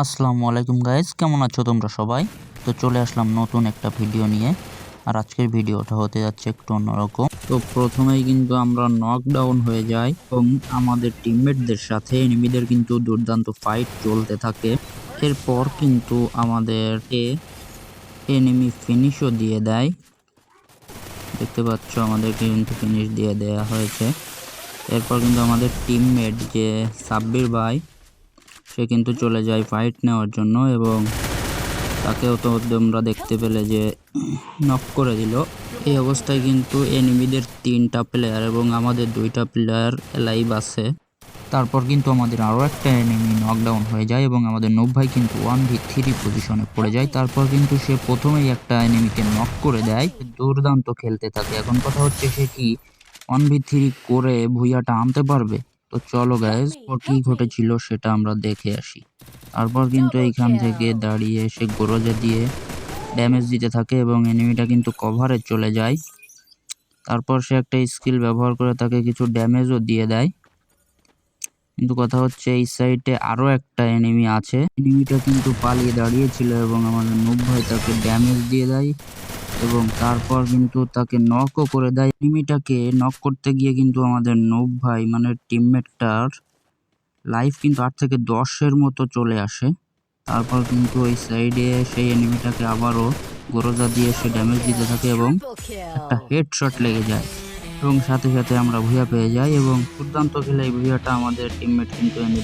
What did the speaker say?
আসসালামু আলাইকুম গাইজ কেমন আছো তোমরা সবাই? তো চলে আসলাম নতুন একটা ভিডিও নিয়ে। আর আজকের ভিডিওটা হতে যাচ্ছে একটু অন্যরকম। তো প্রথমেই কিন্তু আমরা নকডাউন হয়ে যাই এবং আমাদের টিমমেটদের সাথে এনিমিদের কিন্তু দুর্দান্ত ফাইট চলতে থাকে। এরপর কিন্তু আমাদেরকে এনিমি ফিনিশও দিয়ে দেয়। দেখতে পাচ্ছ আমাদেরকে কিন্তু ফিনিশ দিয়ে দেয়া হয়েছে। এরপর কিন্তু আমাদের টিমমেট যে সাব্বির ভাই সে কিন্তু চলে যায় ফাইট নেওয়ার জন্য এবং তাকেও তো তোমরা দেখতে পেলে যে নক করে দিল। এই অবস্থায় কিন্তু এনিমিদের তিনটা প্লেয়ার এবং আমাদের দুইটা প্লেয়ার লাইভ আছে। তারপর কিন্তু আমাদের আরও একটা এনিমি নকডাউন হয়ে যায় এবং আমাদের নব ভাই কিন্তু ওয়ান ভি থ্রি পজিশনে পড়ে যায়। তারপর কিন্তু সে প্রথমেই একটা এনিমিকে নক করে দেয়। দুর্দান্ত খেলতে থাকে। এখন কথা হচ্ছে সে কি ওয়ান ভি থ্রি করে ভুইয়াটা আনতে পারবে? তো চলো ও কি ঘটেছিল সেটা আমরা দেখে আসি। তারপর কিন্তু এইখান থেকে দাঁড়িয়ে সে গোরজা দিয়ে ড্যামেজ দিতে থাকে এবং এনিমিটা কিন্তু কভারে চলে যায়। তারপর সে একটা স্কিল ব্যবহার করে তাকে কিছু ড্যামেজও দিয়ে দেয়। কিন্তু কথা হচ্ছে এই সাইডে আরও একটা এনিমি আছে। এনিমিটা কিন্তু পালিয়ে দাঁড়িয়েছিল এবং আমাদের নুব ভাই তাকে ড্যামেজ দিয়ে দেয়। এবং তারপর কিন্তু তাকে নকও করে দেয়। এনিমিটাকে নক করতে গিয়ে কিন্তু আমাদের নুব ভাই মানে টিমমেটটার লাইফ কিন্তু আট থেকে দশের মতো চলে আসে। তারপর কিন্তু ওই সাইডে সেই এনিমিটাকে আবারও গোরজা দিয়ে সে ড্যামেজ দিতে থাকে এবং একটা হেডশট লেগে যায়। এবং সাথে সাথে আমরা ভুয়া পেয়ে যাই এবং দুর্দান্ত খেলে এই ভুয়াটা আমাদের টিমমেট কিন্তু এনে